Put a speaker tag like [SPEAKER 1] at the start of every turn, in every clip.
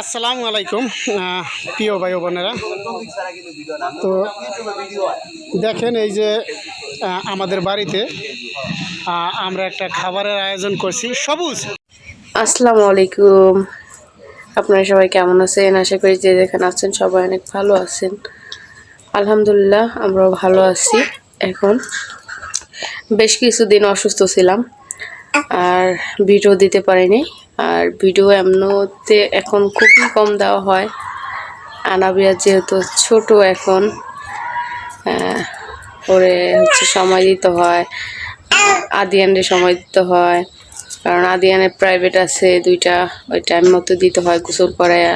[SPEAKER 1] আসসালামু আলাইকুম প্রিয় ভাই বোনেরা। তো দেখেন এই যে আমাদের বাড়িতে আমরা একটা খাবারের আয়োজন করছি, সবুজ।
[SPEAKER 2] আসসালামু আলাইকুম। আপনারা সবাই কেমন আছেন? আশা করি যে যেখানে আছেন সবাই অনেক ভালো আছেন। আলহামদুলিল্লাহ, আমরাও ভালো আছি। এখন বেশ কিছুদিন অসুস্থ ছিলাম। আর ভিডিও দিতে পারিনি। আর ভিডিও এমনতে এখন খুবই কম দেওয়া হয়। আনাবিয়া যেহেতু ছোট এখন ওরে হচ্ছে সময় দিতে হয়। আদিয়ানরে সময় দিতে হয়। কারণ আদিয়ানের প্রাইভেট আছে দুইটা, ওই টাইম মতো দিতে হয় গোসল করাইয়া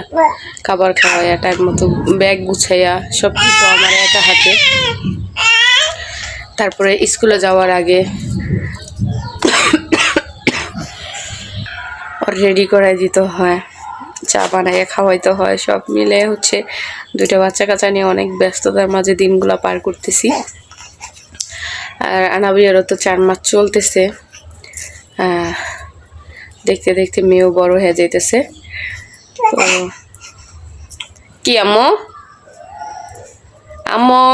[SPEAKER 2] খাবার খাওয়াইয়া টাইম মতো ব্যাগ গুছাইয়া সব কিছু আমার একা হাতে। তারপরে স্কুলে যাওয়ার আগে রেডি করাই দিতে হয়। চা বানাইয়া খাওয়াইতে হয়। সব মিলে হচ্ছে দুইটা বাচ্চা কাচ্চা নিয়ে অনেক ব্যস্ততার মাঝে দিনগুলো পার করতেছি। আর আনাবিয়ারও তো চার মাস চলতেছে। দেখতে দেখতে মেয়েও বড় হয়ে যাইতেছে। তো, কি আম্মু? আম্মু?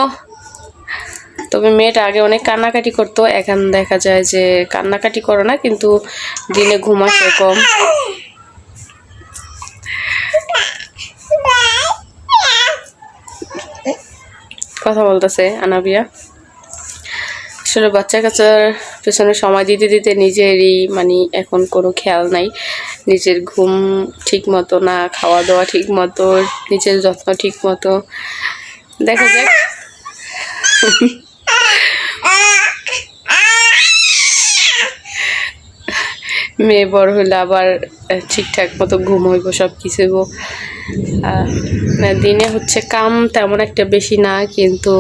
[SPEAKER 2] তবে মেয়েটা আগে অনেক কান্নাকাটি করতো। এখন দেখা যায় যে কান্নাকাটি করো না, কিন্তু দিনে ঘুম আসে কম। কথা বলতেছে আনাবিয়া। আসলে বাচ্চা কাচ্চার পেছনে সময় দিতে দিতে নিজেরই মানে এখন কোনো খেয়াল নাই। নিজের ঘুম ঠিক মতো না খাওয়া দাওয়া ঠিক মতো, নিজের যত্ন ঠিক মতো। দেখা যাক। মেয়ে বড় হলে আবার ঠিকঠাক মতো ঘুম হইব সব কিছু। দিনে হচ্ছে কাম তেমন একটা বেশি না কিন্তু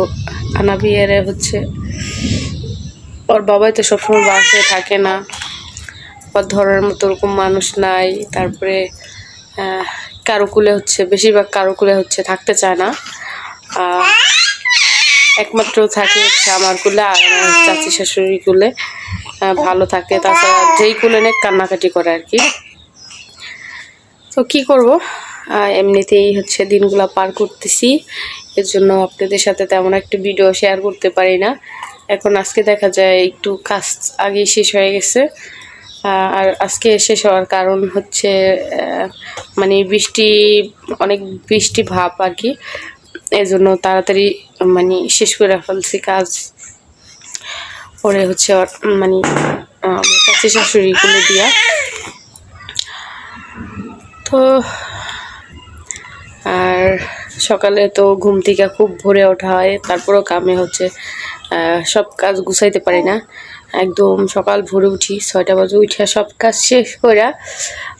[SPEAKER 2] আনাবিয়ারে হচ্ছে ওর বাবাই তো সবসময় বাসায় থাকে না ওর ধরার মতো ওরকম মানুষ নাই তারপরে আহ, কারও কুলে হচ্ছে বেশিরভাগ কারও কুলে হচ্ছে থাকতে চায় না একমাত্র থাকে হচ্ছে আমার কুলে আর আমার চাচি শাশুড়ি কুলে। ভালো থাকে। তাছাড়া যেই কুলে নেক কান্নাকাটি করে আর কি। তো কি করব? এমনিতেই হচ্ছে দিনগুলো পার করতেছি। এর জন্য আপনাদের সাথে তেমন একটা ভিডিও শেয়ার করতে পারি না। এখন আজকে দেখা যায় একটু কাজ আগে শেষ হয়ে গেছে। আর আজকে শেষ হওয়ার কারণ হচ্ছে মানে বৃষ্টি, অনেক বৃষ্টি ভাব আর কি। এই জন্য তাড়াতাড়ি মানে শেষ করে ফেলছি কাজ। পরে হচ্ছে মানে আহ, আমার চাচি শাশুড়ি গুলো দিয়া। তো আর সকালে তো ঘুম থেকে খুব ভোরে ওঠা হয় তারপরেও কামে হচ্ছে সব কাজ গুছাইতে পারি না। একদম সকাল ভোরে উঠি ছয়টা বাজে উঠিয়া সব কাজ শেষ কইরা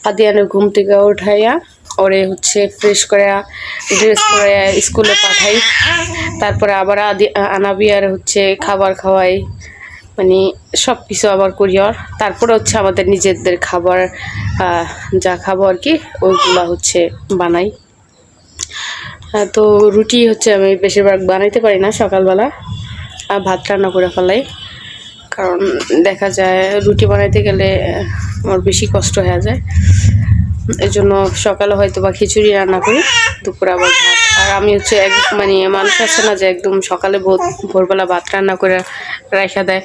[SPEAKER 2] আদিয়ানের ঘুম থেকে উঠাইয়া ওরে হচ্ছে ফ্রেশ করে ড্রেস করে স্কুলে পাঠাই। তারপরে আবার আদি আনাবিয়ার হচ্ছে খাবার খাওয়াই। মানে সব কিছু আবার করি আর। তারপরে হচ্ছে আমাদের নিজেদের খাবার যা খাব আর কি, ওইগুলো হচ্ছে বানাই। তো রুটি হচ্ছে আমি বেশিরভাগ বানাইতে পারি না সকালবেলা। আর ভাত রান্না করে ফেলাই। কারণ দেখা যায় রুটি বানাইতে গেলে আমার বেশি কষ্ট হয়ে যায়। এই জন্য সকালে হয়তো বা খিচুড়ি রান্না করি, দুপুরে আবার আর আমি হচ্ছে এক মানে মানুষ আছে না যে একদম সকালে ভোর, ভোরবেলা ভাত রান্না করে রেখা দেয়।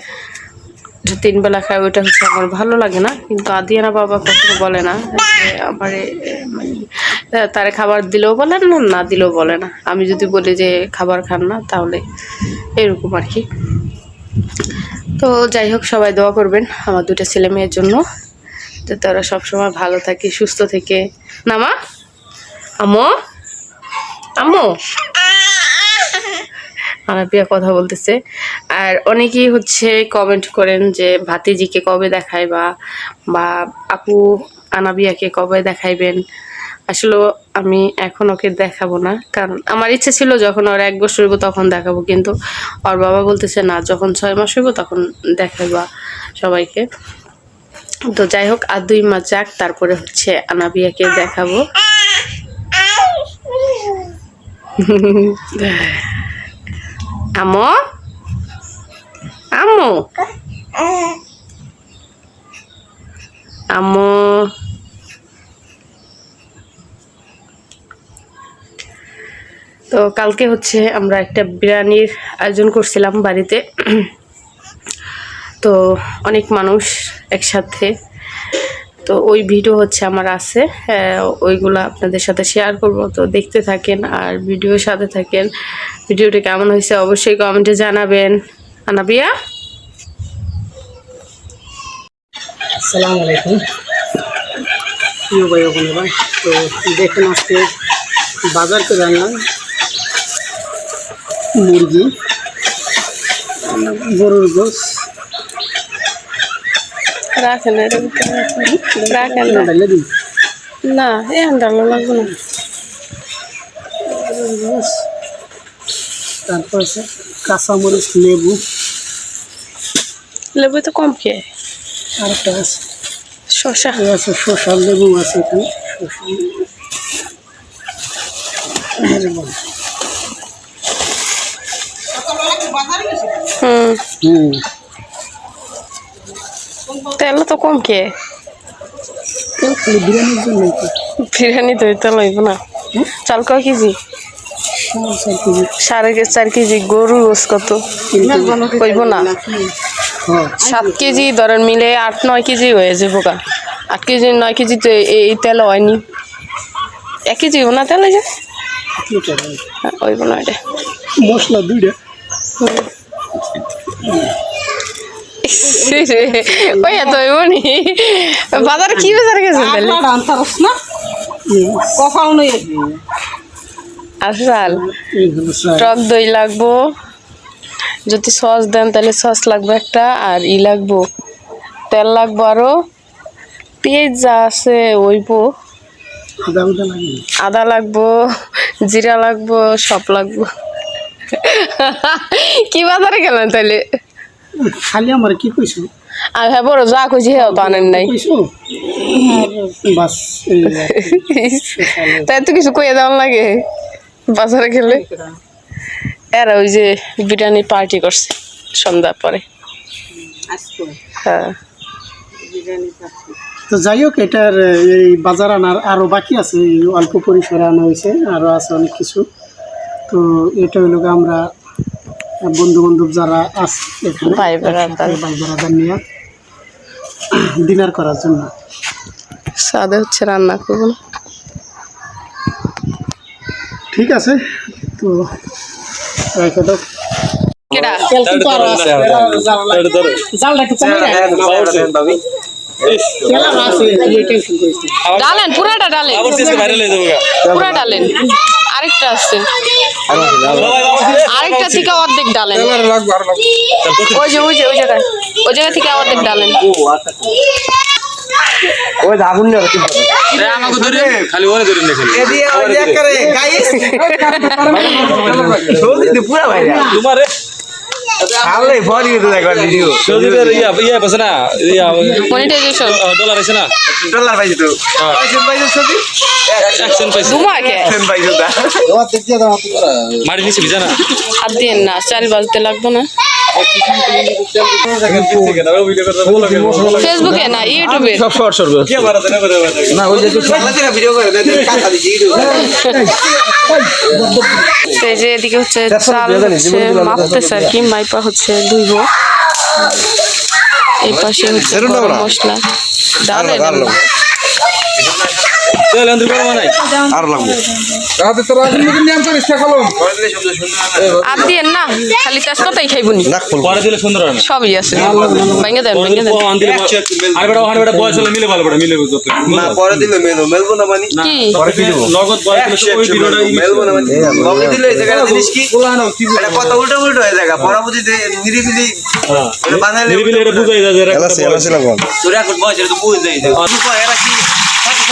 [SPEAKER 2] যে তিন বেলা খায়, ওইটা হচ্ছে আমার ভালো লাগে না। কিন্তু আদিয়ানা বাবা কখনো বলে না যে আমার মানে তারে খাবার দিলেও বলে না না দিলেও বলে না। আমি যদি বলি যে খাবার খান না, তাহলে এরকম আর কি। তো যাই হোক, সবাই দোয়া করবেন আমার দুটো ছেলে মেয়ের জন্য। তো তারা সবসময় ভালো থাকে, সুস্থ থেকে। না মা? আম্মু? আম্মু? আনাপিয়া কথা বলতেছে। আর অনেকেই হচ্ছে কমেন্ট করেন যে, ভাতিজিকে কবে দেখায় বা বা আপু আনাবিয়াকে কবে দেখাইবেন? আসলে আমি এখন ওকে দেখাবো না। কারণ আমার ইচ্ছে ছিল যখন ওর এক বছর হইব তখন দেখাবো, কিন্তু ওর বাবা বলতেছে, না, যখন ছয় মাস হইব তখন দেখাইবা সবাইকে। তো যাই হোক, আর দুই মাস যাক, তারপরে হচ্ছে আনাবিয়াকে দেখাবো। আমো? আমো? আমো? তো কালকে হচ্ছে আমরা একটা বিরিয়ানির আয়োজন করছিলাম বাড়িতে। তো অনেক মানুষ একসাথে। তো ওই ভিডিও হচ্ছে আমার আছে। হ্যাঁ, ওইগুলো আপনাদের সাথে শেয়ার করব। তো দেখতে থাকেন আর ভিডিও সাথে থাকেন। ভিডিওটি কেমন হয়েছে অবশ্যই কমেন্টে জানাবেন। আনাবিয়া?
[SPEAKER 1] আসসালামু আলাইকুম। প্রিয় ভাই বোনেরা তো দেখুন আজকে বাজার করে আনলাম মুরগি গরুর গোস
[SPEAKER 2] রাখেন রাখেন না। এখন ডালো লাগবে না।
[SPEAKER 1] তারপর আছে কাঁচামরিচ লেবু।
[SPEAKER 2] লেবু তো কম খেয়ে।
[SPEAKER 1] আর একটা আছে
[SPEAKER 2] শশা
[SPEAKER 1] আছে শসা লেবু আছে এখানে।
[SPEAKER 2] হুম।
[SPEAKER 1] হুম।
[SPEAKER 2] তেল তো কম
[SPEAKER 1] জন্য
[SPEAKER 2] বিরিয়ানি তো তেল হইব না। চাল কয় কেজি?
[SPEAKER 1] সাড়ে চার কেজি।
[SPEAKER 2] কে- গরু গোস কত? হইব না। সাত কেজি ধরেন মিলে আট নয় কেজি হয়ে যাব গা। আট কেজি নয় কেজি তো এই- তেল হয়নি। এক কেজি হইব না তেল যে? হ্যাঁ, হইব না এটা।
[SPEAKER 1] মশলা দুইটা।
[SPEAKER 2] ওই এত হইব নি বাজারে কি বাজারে গেছে তাহলে?
[SPEAKER 1] নেই
[SPEAKER 2] আসাল টক দই লাগবো। যদি সস দেন তাহলে সস লাগবে একটা আর ই লাগবো। তেল লাগবো আরও। পেঁয়াজ যা আছে ওইবো।
[SPEAKER 1] আদা
[SPEAKER 2] লাগবো জিরা লাগবো সব লাগবো। কি বাজারে গেলেন তাহলে?
[SPEAKER 1] খালি আমার কি কইছো?
[SPEAKER 2] আর হ্যাঁ বড় যা খুঁজি হ্যাঁ তো আনেন নাই।
[SPEAKER 1] কইছো? বাস
[SPEAKER 2] তাই তো কিছু কইয়ে দেওয়ার লাগে। বাজারে গেলে। এরা ওই যে বিরিয়ানি পার্টি করছে সন্ধ্যার পরে। হ্যাঁ।
[SPEAKER 1] তো যাই হোক এটার এই বাজার আনার আরও বাকি আছে অল্প পরিসরে আনা হয়েছে আরও আছে অনেক কিছু। তো এটা হলো আমরা বন্ধু বান্ধব যারা আছে এখানে
[SPEAKER 2] ভাই বেড়াদার।
[SPEAKER 1] ভাই বেড়াদার নিয়ে ডিনার করার জন্য।
[SPEAKER 2] সাদে হচ্ছে রান্না করব
[SPEAKER 1] ঠিক আছে তো রেখে।
[SPEAKER 2] ডালেন পুরাটা ডালেন। পুরা ডালেন। আরেকটা আছে। আরেকটা থেকে অর্ধেক ডালেন। ওই যে ওই যে ওই জায়গায়। ওই জায়গা থেকে অর্ধেক ডালেন।
[SPEAKER 3] খালি ওরে ধরে নে খালি। তোমার। সৌদিদের ইয়া ইয়া আছে না? ইয়া
[SPEAKER 2] মনিটাইজেশন
[SPEAKER 3] ডলার আছে না? অ্যাকশন পাইছে?
[SPEAKER 2] কে
[SPEAKER 3] মারি
[SPEAKER 2] দিন না চাল বাজতে লাগবে না। ফেসবুকে না ইউটিউবে?
[SPEAKER 3] সব শর্ট শর্ট না ওই যে
[SPEAKER 2] তো এই যে এদিকে হচ্ছে চাল হচ্ছে মাপতেছে আর কি মাইপা হচ্ছে ধুইব এই পাশে হচ্ছে মশলা। ডালে
[SPEAKER 3] পারব নাই
[SPEAKER 2] আর দিয়ে না খালি তেজপাতাই খাইবনি।
[SPEAKER 3] পরে দিলে সুন্দর হয় না।
[SPEAKER 2] সবই আছে। ভেঙে দেন ভেঙে দেন।
[SPEAKER 3] আর বেটা ওখানে বেটা বয়স হলে মিলে ভালো বেটা মিলে যত
[SPEAKER 4] না পরে দিলে মেলবো মেলবো না মানে।
[SPEAKER 2] কি?
[SPEAKER 3] নগদ বয়স হলে ওই ভিডিওটা
[SPEAKER 4] মেলবো না মানে। লগে দিলে এই জায়গাটা জিনিস কি? এটা কথা উল্টো উল্টো হয়ে। যায় পরবর্তীতে নিরিবিলি এটা বানাইলে
[SPEAKER 3] নিরিবিলি এটা বুঝাই যায় এরা একটা বয়স।
[SPEAKER 4] তোরা এখন বয়স এটা তো বুঝ যায়। এরা কি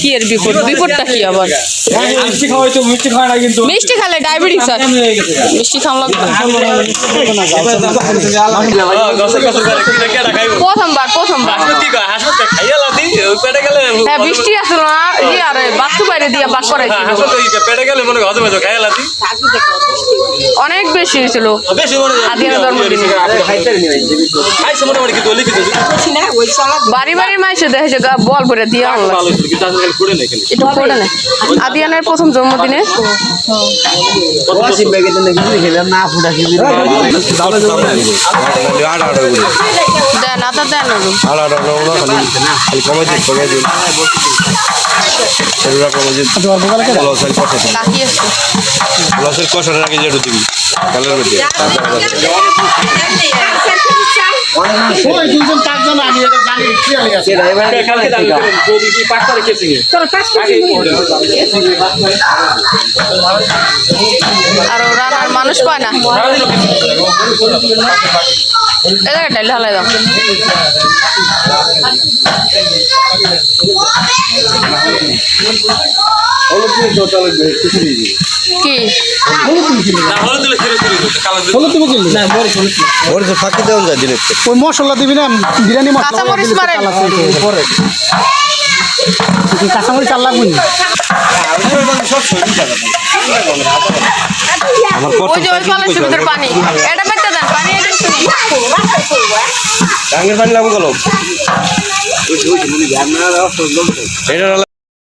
[SPEAKER 2] কি এর বিপদ? বিপদটা কি আবার?
[SPEAKER 3] মিষ্টি খাওয়াই তো মিষ্টি খাওয়া না কিন্তু।
[SPEAKER 2] মিষ্টি খেলে ডায়াবেটিস হয়। মিষ্টি খাওয়া লাগবে প্রথমবার প্রথমবার। হ্যাঁ বৃষ্টি আসলো না ই আরে বাথরু বাইরে দিয়ে
[SPEAKER 3] মনে হয় হয়ে লাদি
[SPEAKER 2] অনেক বেশি হয়েছিল।
[SPEAKER 3] হয়।
[SPEAKER 2] বাড়ি বাড়ির মাইসে দেখেছে বল করে দিয়ে আনলো। একটু করে না আদিয়ানের প্রথম জন্মদিনে। দেন আদা দেন
[SPEAKER 5] কষার আগে যেটা দিবি। কালের
[SPEAKER 1] ওই দুজন চারজন আমি এটা জানি clearly আছে।
[SPEAKER 3] কালকে দাম যদি কি
[SPEAKER 2] আর রান্নার মানুষ পায় না। এ জায়গায় ডাইল হালাই দাও। কি?
[SPEAKER 3] হলো দিলে ছেড়ে ছেড়ে কালো
[SPEAKER 1] হলুদ তুমি কিনলি
[SPEAKER 5] ওর তো ফাঁকি দেওয়া যায় দিলে
[SPEAKER 1] ওই মশলা দিবি না বিরিয়ানি মশলা কাঁচামরিচ চাল লাগবে। না?
[SPEAKER 2] ভিতরে পানি।
[SPEAKER 5] লাগবো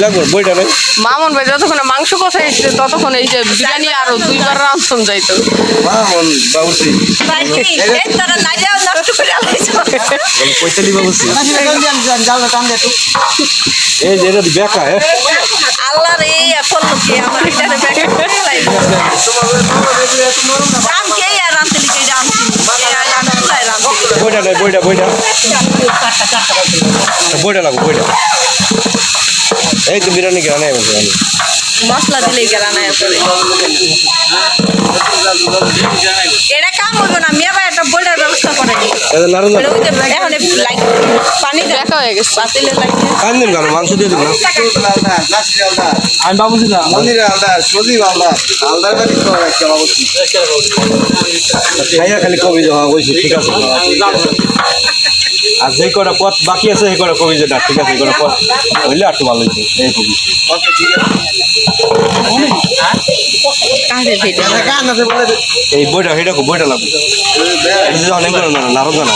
[SPEAKER 3] লাগে
[SPEAKER 2] মামুন ভাই যতক্ষণ মাংস কষাইছে ততক্ষণ এই যে বিরিয়ানি আরও দুইবার রান্ধন যাইতো।
[SPEAKER 5] মামন বাবুসি। এই যে এটা বেকা হ্যাঁ?
[SPEAKER 6] আল্লাহ রে এখন আমার কে আর লিখে
[SPEAKER 5] বইটা বইটা বইটা। বইটা লাগবো বইটা। এই তো বিরিয়ানি কেনা
[SPEAKER 6] মশলা দিলেই গেল না এরপরে এটা কাম হইব না মেয়ে ভাই একটা বইটার ব্যবস্থা করে এখন পানি
[SPEAKER 2] দেখা হয়ে গেছে।
[SPEAKER 6] পাতিলে লাইট
[SPEAKER 5] কান দিন কেন? মাংস দিয়ে দিন না?
[SPEAKER 3] আমি বাবুজি না।
[SPEAKER 4] মন্দিরে আলদার সজীব আলদার আলদার বাড়ি তো একটা বাবুসি
[SPEAKER 5] খাইয়া খালি কবি দেওয়া বলছি ঠিক আছে। আর যে কটা পথ বাকি আছে সেই কটা কবি যেটা ঠিক আছে এই কটা পথ হইলে আর একটু ভালো হইতো এই কবি।
[SPEAKER 4] ওকে ঠিক আছে।
[SPEAKER 6] কাঁচের ভিডিও।
[SPEAKER 4] গান আছে বলে দে।
[SPEAKER 5] এই বইটা সেটা বইটা লাগবে। অনেক না নারদ না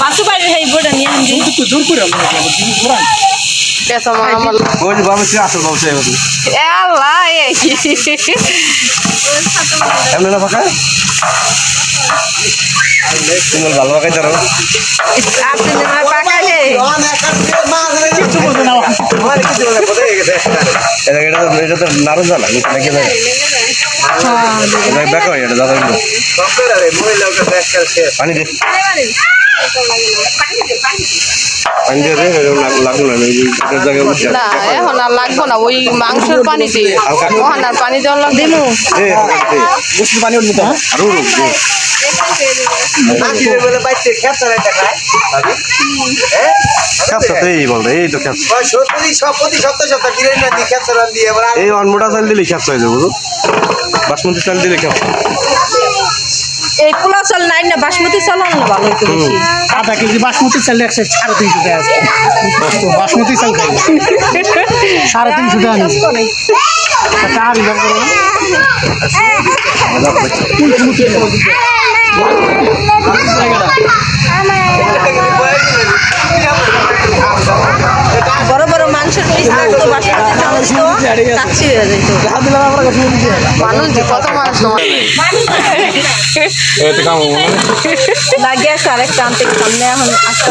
[SPEAKER 6] বাসু বাইরে এই বইটা নিয়ে আনবি।
[SPEAKER 2] পেঁচা মা আমার
[SPEAKER 5] যে বাবু সে আসল বাবু হবে
[SPEAKER 2] এ আল্লাহ এই।
[SPEAKER 5] এমনি না ফাঁকা তুমি ভালো ফাঁকাই তারো
[SPEAKER 6] আপনি
[SPEAKER 4] দিয়ে মাছ রে কিছু বলতে না আমার কিছু বলে পড়ে গেছে।
[SPEAKER 5] এটা এটা তো এটা তো নারদ জানা নাকি জানা এটা বেকা হয় এটা দাদা
[SPEAKER 4] সফটওয়্যার আরে মহিলাকে ব্যাক করে
[SPEAKER 5] পানি দে। না
[SPEAKER 2] এখন আর লাগবো না ওই মাংসের পানিতে।
[SPEAKER 5] হালকা।
[SPEAKER 2] আর পানি
[SPEAKER 1] উঠবে হ্যাঁ?
[SPEAKER 5] আর
[SPEAKER 4] বলে হ্যাঁ
[SPEAKER 5] এই বলতে এই তো এই অনমোটা চাল দিলে হয়ে যাবে বাসমতি চাল দিলে খেপসা
[SPEAKER 6] এই পোলা চাল নাই না বাসমতি চাল আনলে ভালো একটু বেশি
[SPEAKER 1] আধা কেজি বাসমতি চাল একশো সাড়ে তিনশো টাকা আছে বাসমতি চাল খাই সাড়ে তিনশো টাকা টাকা রিজার্ভ করো
[SPEAKER 6] বড় বড় মানুষের পিস থাকতো দিতো কাচ্চি
[SPEAKER 2] মানুষ যে কত মানুষ
[SPEAKER 6] আরেকটা আনতে সামনে এখন আসতে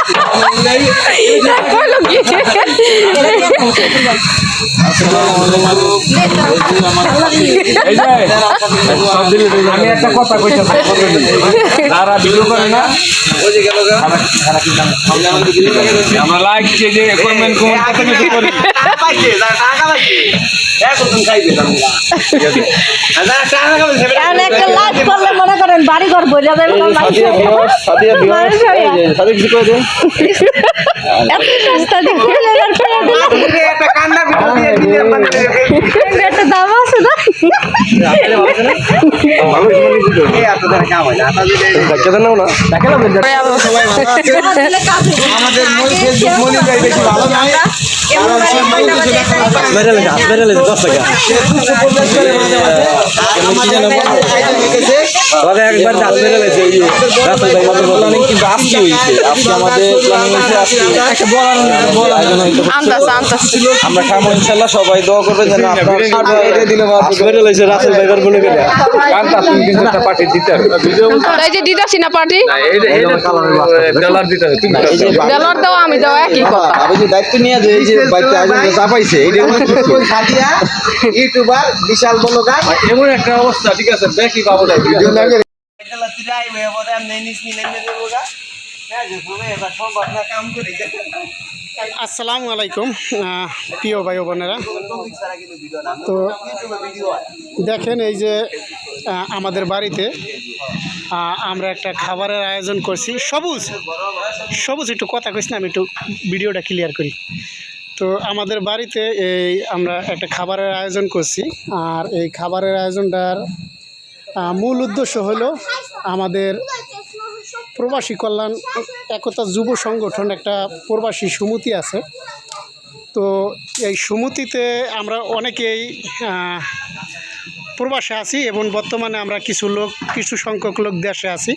[SPEAKER 4] আমি
[SPEAKER 7] একটা কথা কইতে যারা ভিডিও করে না আমরা লাইক যে যে কমেন্ট কোন কত কিছু করি
[SPEAKER 6] মনে বাড়ি ঘর বইরা যাবে এত সস্তা দেখে
[SPEAKER 4] একটা কান্না দিয়ে দিলে মানে
[SPEAKER 6] একটা দাম আছে না?
[SPEAKER 4] হয় আমাদের বেশি ভালো
[SPEAKER 5] লেগে দশ টাকা। ওকে একবার হাত মেরে লেগেছে রাসেল ভাই আমাদের প্ল্যানিং কিন্তু আজকে হয়েছে আজকে আমাদের প্ল্যানিং হয়েছে আজকে একটা বলার আয়োজন
[SPEAKER 2] আন্দাজ আন্দাজ
[SPEAKER 5] আমরা খাব ইনশাল্লাহ সবাই দোয়া করবেন যেন আপনার এটা দিলে হাত মেরে লেগেছে রাসেল ভাই বলে গেলে
[SPEAKER 7] কান্তা তুমি কিন্তু একটা পার্টি দিতে হবে
[SPEAKER 2] এই যে দিদাসি না পার্টি
[SPEAKER 7] ডলার দিতে হবে তুমি
[SPEAKER 2] ডলার দাও আমি দাও একই কথা
[SPEAKER 5] আমি যে দায়িত্ব নিয়ে যে এই যে বাইতে আয়োজন চাপাইছে এইটা
[SPEAKER 4] সাদিয়া ইউটিউবার বিশাল গাছ
[SPEAKER 7] এমন একটা অবস্থা ঠিক আছে দেখি বাবু
[SPEAKER 4] হয়ে দেবো গা। হ্যাঁ
[SPEAKER 1] আসসালামু আলাইকুম প্রিয় ভাই ও বোনেরা। তো দেখেন এই যে আমাদের বাড়িতে আমরা একটা খাবারের আয়োজন করছি। সবুজ সবুজ, একটু কথা কইস না, আমি একটু ভিডিওটা ক্লিয়ার করি। তো আমাদের বাড়িতে এই আমরা একটা খাবারের আয়োজন করছি, আর এই খাবারের আয়োজনটার মূল উদ্দেশ্য হলো আমাদের প্রবাসী কল্যাণ একতা যুব সংগঠন একটা প্রবাসী সমিতি আছে। তো এই সমিতিতে আমরা অনেকেই প্রবাসে আছি এবং বর্তমানে আমরা কিছু লোক, কিছু সংখ্যক লোক দেশে আছি।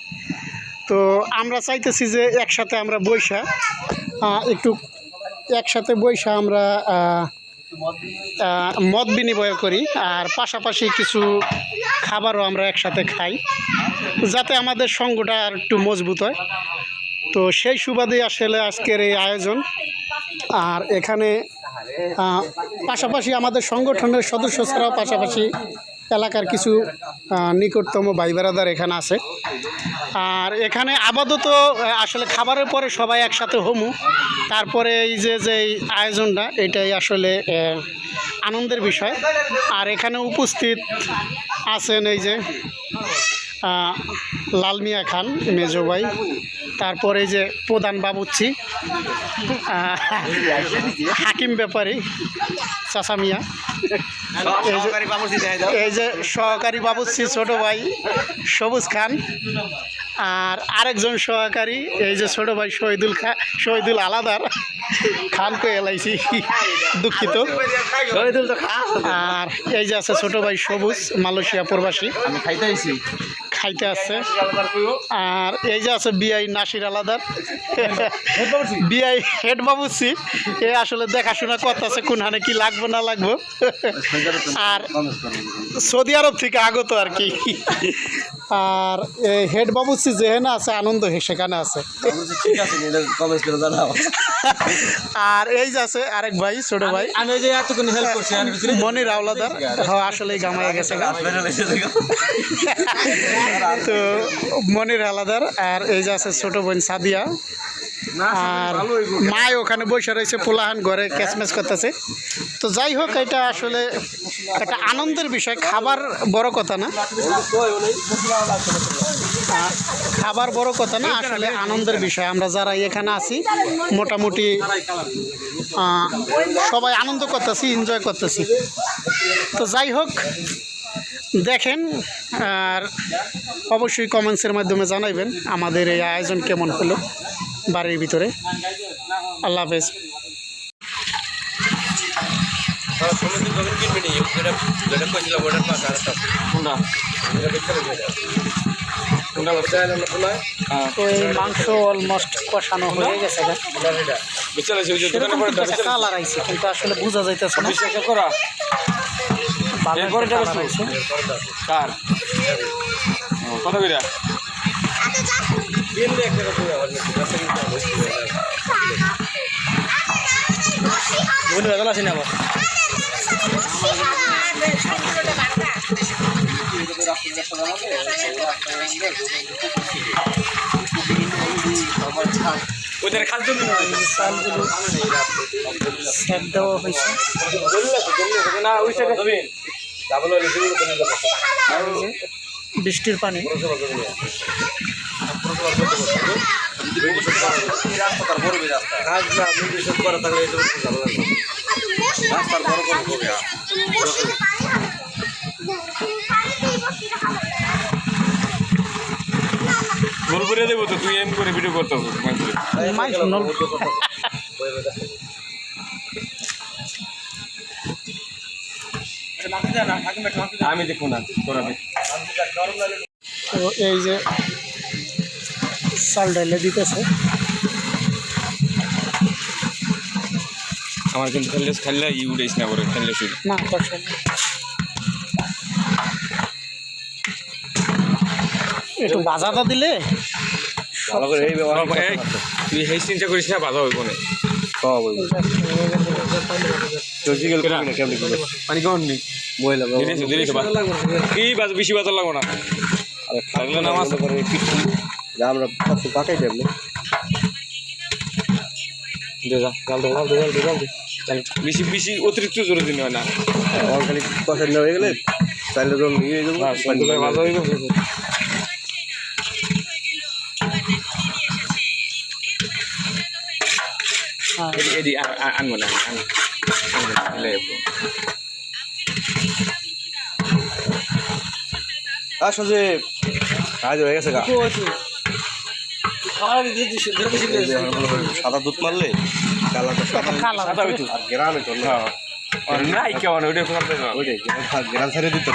[SPEAKER 1] তো আমরা চাইতেছি যে একসাথে আমরা বৈশা একটু একসাথে বৈশা আমরা মত বিনিময় করি। আর পাশাপাশি কিছু খাবারও আমরা একসাথে খাই, যাতে আমাদের সঙ্গটা আর একটু মজবুত হয়। তো সেই সুবাদে আসলে আজকের এই আয়োজন। আর এখানে পাশাপাশি আমাদের সংগঠনের সদস্য ছাড়াও পাশাপাশি এলাকার কিছু নিকটতম ভাই বেড়াদার এখানে আছে। আর এখানে আপাতত আসলে খাবারের পরে সবাই একসাথে হমু। তারপরে এই যে যে আয়োজনটা, এটাই আসলে আনন্দের বিষয়। আর এখানে উপস্থিত আছেন এই যে লালমিয়া খান, মেজো তারপরে যে প্রধান বাবুচ্ছি হাকিম ব্যাপারী, চাচা এই যে সহকারী বাবুচ্ছি ছোট ভাই সবুজ খান। আর আরেকজন সহকারী এই যে ছোট ভাই শহীদুল খা শহীদুল আলাদার খান কে এলাইছি দুঃখিত। আর এই যে আছে ছোট ভাই সবুজ মালয়েশিয়া প্রবাসী।
[SPEAKER 7] আমি খাইতে
[SPEAKER 1] খাইতে আছে। আর এই যে আছে বিআই নাসির আলাদার। বিআই হেড বাবুসি এ আসলে দেখাশোনা করতেছে কোনখানে কি লাগবে না লাগবো। আর সৌদি আরব থেকে আগত আর কি। আর এই হেড বাবুসি যেখানে আছে আনন্দ হে- সেখানে আছে।
[SPEAKER 5] আছে
[SPEAKER 1] আর এই যে আছে আরেক ভাই ছোট ভাই।
[SPEAKER 7] আমি যে এতক্ষণ হেল্প করছি
[SPEAKER 1] মনির আওলাদার। আসলেই গামায় গেছে গা। তো মনির আলাদার আর এই যে আছে ছোট বোন সাদিয়া। আর মায় ওখানে বসে রয়েছে পোলাহান ঘরে ক্যাচম্যাচ করতেছে। তো যাই হোক এটা আসলে একটা আনন্দের বিষয় খাবার বড় কথা না। খাবার বড় কথা না আসলে আনন্দের বিষয়। আমরা যারা এখানে আছি মোটামুটি সবাই আনন্দ করতেছি এনজয় করতেছি। তো যাই হোক দেখেন আর অবশ্যই কমেন্টসের মাধ্যমে জানাইবেন আমাদের এই আয়োজন কেমন হলো বাড়ির ভিতরে। আল্লাহ হাফেজ। তো এই মাংস অলমোস্ট কষানো হয়ে গেছে কালার আইছে কিন্তু আসলে বোঝা যাইতেছে না।
[SPEAKER 7] বিশ্বাস করা
[SPEAKER 1] ভালো
[SPEAKER 7] এর পরে
[SPEAKER 1] একটা
[SPEAKER 7] টাকা
[SPEAKER 1] আইছে।
[SPEAKER 7] কার কত কইরা
[SPEAKER 3] বন্ধু বেতন আসেনি আবার ওদের খাদ্য
[SPEAKER 1] দেওয়া হয়েছে
[SPEAKER 7] না ওই সাইডে
[SPEAKER 1] আর এই যে বৃষ্টির পানি।
[SPEAKER 7] গোল করে দেবো তো তুই এম করে ভিডিও করতেছ
[SPEAKER 1] মাইক নল
[SPEAKER 7] আমি দেখব না তোরা
[SPEAKER 1] তো এই যে চাল ডাইলে দিতেছে
[SPEAKER 7] আমার কিন্তু খেললে খেললে ই উঠেছ না করে খেললে শুধু
[SPEAKER 1] না কষা একটু বাজাটা দিলে
[SPEAKER 5] ভালো করে এই
[SPEAKER 7] তুই হেই চিন্তা করিস না বাধা হইব না
[SPEAKER 5] করবি না
[SPEAKER 7] পানি কেমন নি
[SPEAKER 5] মহিলা
[SPEAKER 7] কি বাজ বেশি বাজার লাগবো না।
[SPEAKER 5] আরে
[SPEAKER 7] থাকলে
[SPEAKER 5] কিছু যা আমরা সব পাকাই দেব
[SPEAKER 7] দে যা
[SPEAKER 5] গাল দে গাল দে গাল দে গাল দে।
[SPEAKER 7] বেশি বেশি অতিরিক্ত জোরে দিন হয় না।
[SPEAKER 5] না হয়ে গেলে নিয়ে যাব।
[SPEAKER 7] এদি আ- আ- আনব না আনব। না, লে,
[SPEAKER 5] আজ হয়ে গেছে গা। সাদা দুধ মারলে আর গ্রামে না।
[SPEAKER 7] হ্যাঁ। আর নাই কেমন
[SPEAKER 5] ওইটাই গ্রাম ছেড়ে দিতে